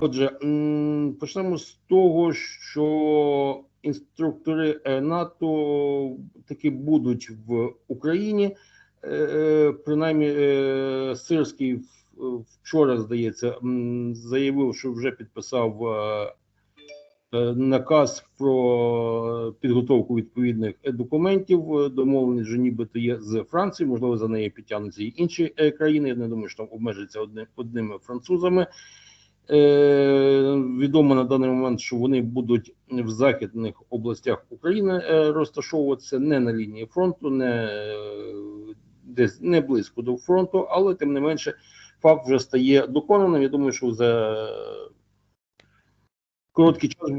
Отже, почнемо з того, що інструктори е, НАТО таки будуть в Україні. Е, е, Принаймні, Сирський вчора, здається, заявив, що вже підписав наказ про підготовку відповідних документів. Домовленість вже нібито є з Францією, можливо, за неї підтягнуться і інші країни. Я не думаю, що там обмежиться одним, одними французами. Е, відомо на даний момент, що вони будуть в західних областях України е, розташовуватися не на лінії фронту, не е, десь не близько до фронту, але тим не менше факт вже стає доконаним. Я думаю, що за короткий час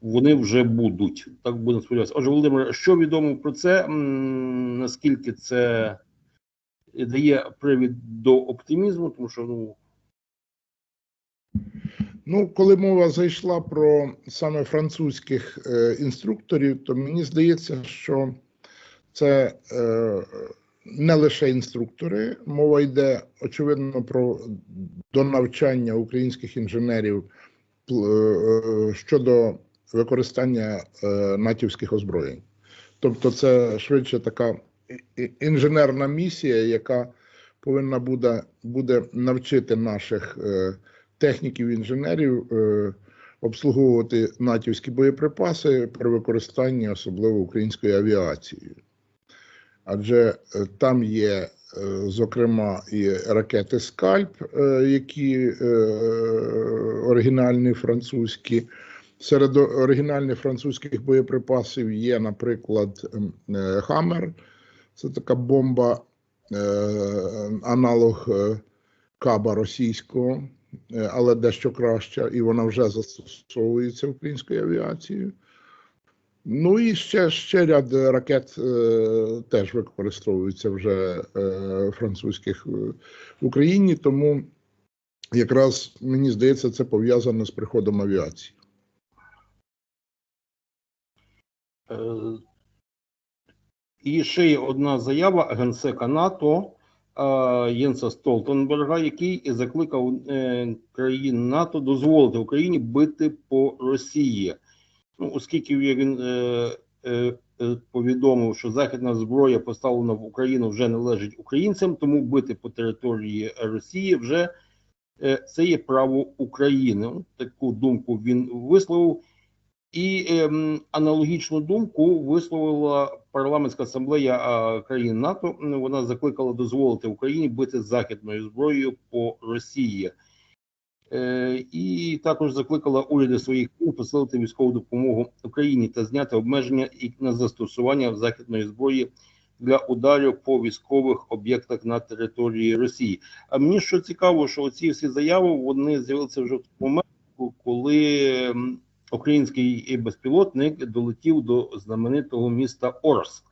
вони вже будуть. Так будемо сподіватися. Отже, Володимир, що відомо про це? Наскільки це дає привід до оптимізму, тому що ну. Ну, коли мова зайшла про саме французьких е, інструкторів, то мені здається, що це е, не лише інструктори, мова йде очевидно про донавчання українських інженерів е, щодо використання е, натівських озброєнь. Тобто, це швидше така інженерна місія, яка повинна буде, буде навчити наших. е, техніків інженерів е, обслуговувати натівські боєприпаси при використанні особливо українською авіацією. Адже е, там є, е, зокрема, і ракети Скальп, які оригінальні французькі. Серед оригінальних французьких боєприпасів є, наприклад, Хаммер. Це така бомба, аналог каба російського, але дещо краща, і вона вже застосовується українською авіацією. Ну і ще, ще ряд ракет е, теж використовуються вже е, французьких е, в Україні, тому якраз мені здається, це пов'язано з приходом авіації. Е, І ще є одна заява генсека НАТО е, Єнса Столтенберга, який закликав е, країн НАТО дозволити Україні бити по Росії. Ну, оскільки він е, е, е, повідомив, що західна зброя поставлена в Україну вже належить українцям, тому бити по території Росії вже е, це є право України. Таку думку він висловив. І ем, аналогічну думку висловила парламентська асамблея країн НАТО. Вона закликала дозволити Україні бити західною зброєю по Росії. Е, і також закликала уряди своїх країн посилити військову допомогу Україні та зняти обмеження і на застосування західної зброї для ударів по військових об'єктах на території Росії. А мені що цікаво, що ці всі заяви вони з'явилися вже в момент, коли м, український безпілотник долетів до знаменитого міста Орск.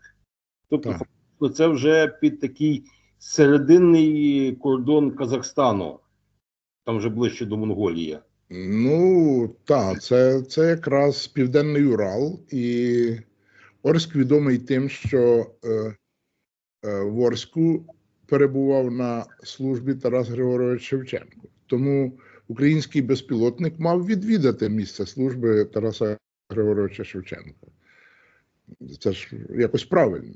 Тобто, Так. це вже під такий серединний кордон Казахстану, там вже ближче до Монголії. Ну, так, це, це якраз Південний Урал, і Орськ відомий тим, що е, е, в Орську перебував на службі Тарас Григорович Шевченко. Тому український безпілотник мав відвідати місце служби Тараса Григоровича Шевченка. Це ж якось правильно.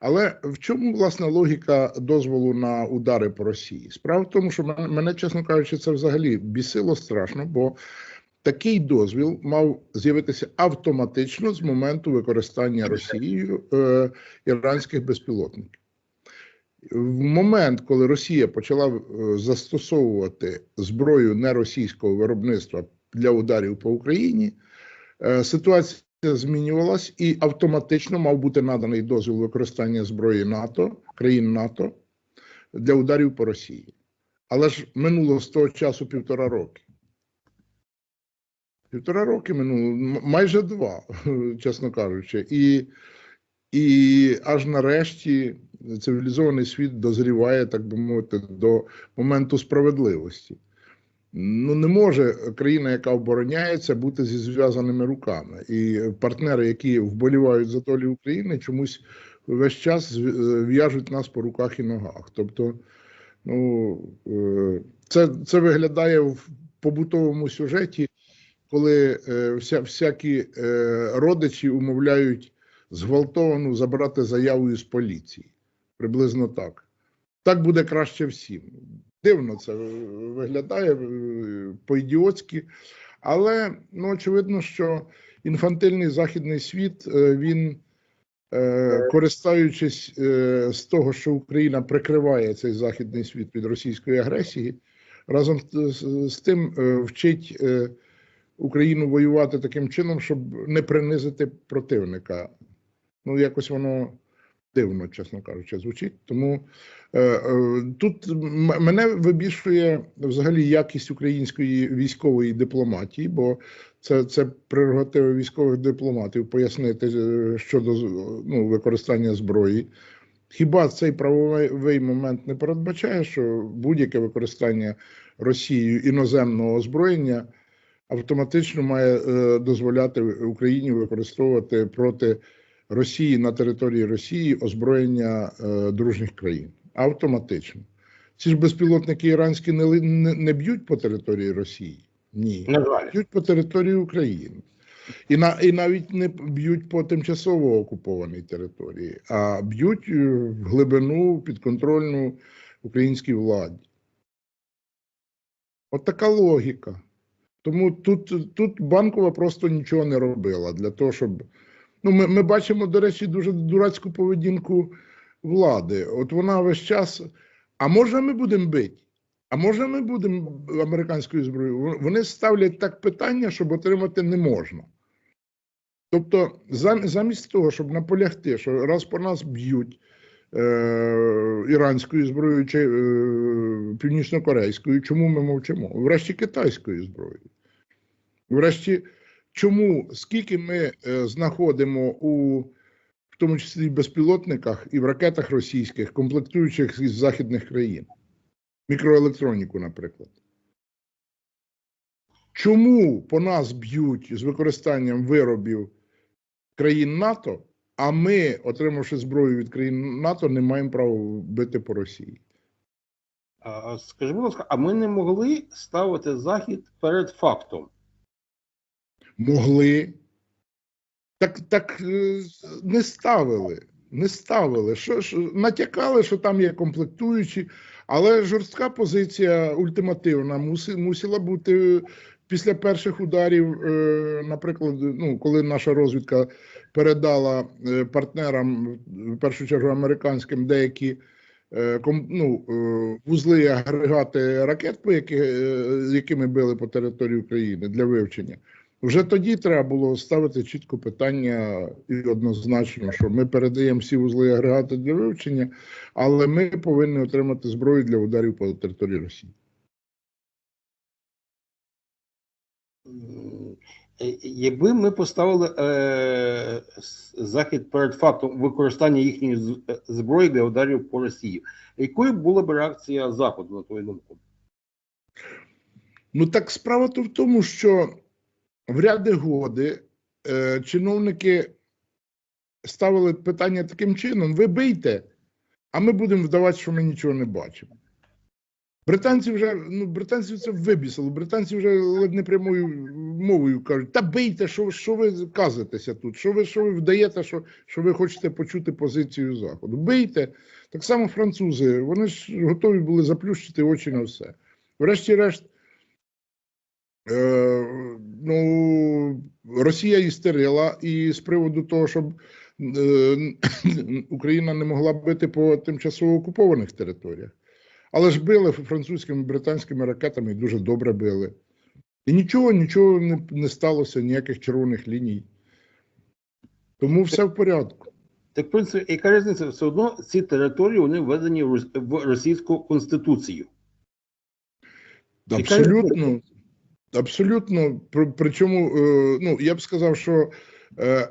Але в чому власне логіка дозволу на удари по Росії? Справа в тому, що мене, чесно кажучи, це взагалі бісило страшно, бо такий дозвіл мав з'явитися автоматично з моменту використання Росією е, іранських безпілотників. В момент, коли Росія почала е, застосовувати зброю неросійського виробництва для ударів по Україні, е, ситуація змінювалась і автоматично мав бути наданий дозвіл використання зброї НАТО, країн НАТО для ударів по Росії. Але ж минуло з того часу півтора роки. Півтора роки минуло, майже два, чесно кажучи. І, і аж нарешті цивілізований світ дозріває, так би мовити, до моменту справедливості. Ну, не може країна, яка обороняється, бути зі зв'язаними руками. І партнери, які вболівають за долю України, чомусь весь час в'яжуть нас по руках і ногах. Тобто, ну, е, це, це виглядає в побутовому сюжеті, коли е, вся, всякі е, родичі умовляють зґвалтовану забрати заяву із поліції. Приблизно так. Так буде краще всім. Дивно це е, виглядає е, по-ідіотськи, але ну, очевидно, що інфантильний західний світ е, він, користуючись з того, що Україна прикриває цей західний світ від російської агресії, разом з, тим вчить Україну воювати таким чином, щоб не принизити противника. Ну, якось воно дивно, чесно кажучи, звучить. Тому е, е, тут мене вибішує взагалі якість української військової дипломатії, бо це, це прерогатива військових дипломатів пояснити е, щодо ну, використання зброї. Хіба цей правовий момент не передбачає, що будь-яке використання Росією іноземного озброєння автоматично має е, дозволяти Україні використовувати проти Росії на території Росії озброєння е, дружніх країн? Автоматично. Ці ж безпілотники іранські не, не, не б'ють по території Росії? Ні б'ють по території України. І, на, і навіть не б'ють по тимчасово окупованій території, а б'ють е, в глибину підконтрольну українській владі. От така логіка. Тому тут, тут банкова просто нічого не робила для того, щоб. Ну, ми, ми бачимо, до речі, дуже дурацьку поведінку влади. От вона весь час. А може ми будемо бити? А може ми будемо американською зброєю? Вони ставлять так питання, щоб отримати не можна. Тобто, замість того, щоб наполягти, що раз по нас б'ють е- іранською зброєю чи е- північно-корейською, чому ми мовчимо? Врешті китайською зброєю. Врешті, чому скільки ми е, знаходимо у в тому числі безпілотниках і в ракетах російських, комплектуючих із західних країн? мікроелектроніку, наприклад. Чому по нас б'ють з використанням виробів країн НАТО, а ми, отримавши зброю від країн НАТО, не маємо права бити по Росії? Скажи, будь ласка, а ми не могли ставити захід перед фактом? Могли. Так, так е, не ставили. Не ставили. Що, що, натякали, що там є комплектуючі, але жорстка позиція ультимативна муси, мусила бути після перших ударів, е, наприклад, ну, коли наша розвідка передала е, партнерам, в першу чергу американським, деякі е, ну, вузли агрегати ракет, по якими били по території України для вивчення. Вже тоді треба було ставити чітко питання і однозначно, що ми передаємо всі вузли і агрегати для вивчення, але ми повинні отримати зброю для ударів по території Росії. Е, Якби ми поставили е, захід перед фактом використання їхньої е, зброї для ударів по Росії, якою була б реакція Заходу, на твою думку? Ну так справа то в тому, що в ряди годи е, чиновники ставили питання таким чином: ви бийте, а ми будемо вдавати, що ми нічого не бачимо. Британці вже ну британців це вибісило. Британці вже ледь не прямою мовою кажуть: та бийте, що, що ви казитеся тут? Що ви що ви вдаєте, що, що ви хочете почути позицію Заходу? Бийте. Так само французи, вони ж готові були заплющити очі на все. Врешті-решт, е, ну, Росія істерила, і з приводу того, щоб е, Україна не могла бити по тимчасово окупованих територіях. Але ж били французькими британськими ракетами і дуже добре били. І нічого, нічого не, не сталося, ніяких червоних ліній. Тому все в порядку. Так, в принципі, яка різниця? Все одно ці території вони введені в російську конституцію. Абсолютно, абсолютно. При- Причому, е, ну я б сказав, що е,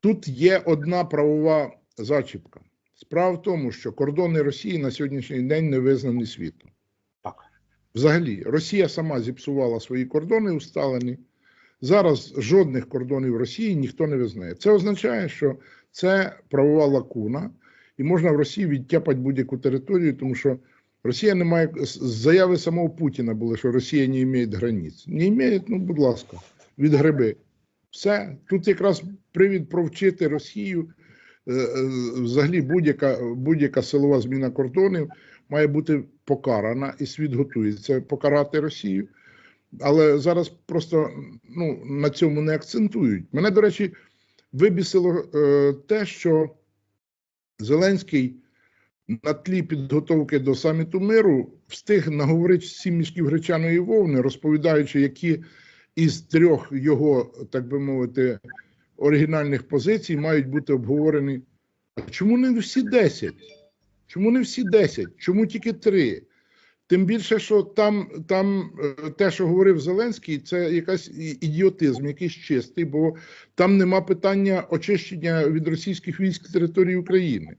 тут є одна правова зачіпка. Справа в тому, що кордони Росії на сьогоднішній день не визнані світом. Так. Взагалі, Росія сама зіпсувала свої кордони усталені. Зараз жодних кордонів Росії ніхто не визнає. Це означає, що це правова лакуна, і можна в Росії відтяпати будь-яку територію, тому що Росія не має заяви самого Путіна були, що Росія не має границь. Не має, ну будь ласка, від гриби. Все. Тут якраз привід провчити Росію. Е, е, Взагалі, будь-яка будь-яка силова зміна кордонів має бути покарана, і світ готується покарати Росію. Але зараз просто ну, на цьому не акцентують. Мене, до речі, вибісило е, те, що Зеленський на тлі підготовки до саміту миру встиг наговорити сім мішків гречаної вовни, розповідаючи, які із трьох його, так би мовити, оригінальних позицій мають бути обговорені. А чому не всі 10? Чому не всі 10? Чому тільки три? Тим більше, що там, там е, те, що говорив Зеленський, це якась ідіотизм, якийсь чистий, бо там нема питання очищення від російських військ території України.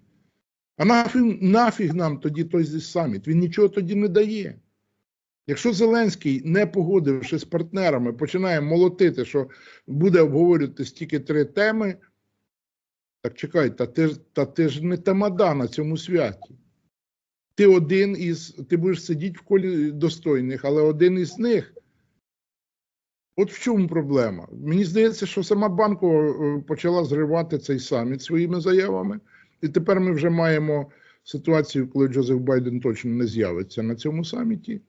А нафіг, нафіг нам тоді той саміт? Він нічого тоді не дає. Якщо Зеленський, не погодивши з партнерами, починає молотити, що буде обговорюватись тільки три теми, так чекай, та ти, та ти ж не тамада на цьому святі. Ти один із, ти будеш сидіти в колі достойних, але один із них. От в чому проблема? Мені здається, що сама Банкова е, почала зривати цей саміт своїми заявами, і тепер ми вже маємо ситуацію, коли Джозеф Байден точно не з'явиться на цьому саміті.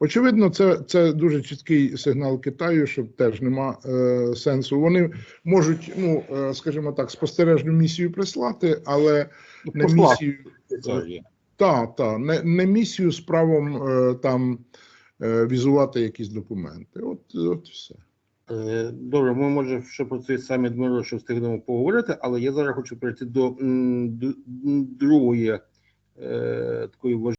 Очевидно, це, це дуже чіткий сигнал Китаю, що теж нема е, сенсу. Вони можуть, ну е, скажімо так, спостережну місію прислати, але не Послати місію. Так, так, не, не місію з правом е, там е, візувати якісь документи. От, от все. Е, Добре, ми може ще про цей саміт миру встигнемо поговорити, але я зараз хочу перейти до другої е, такої важливої.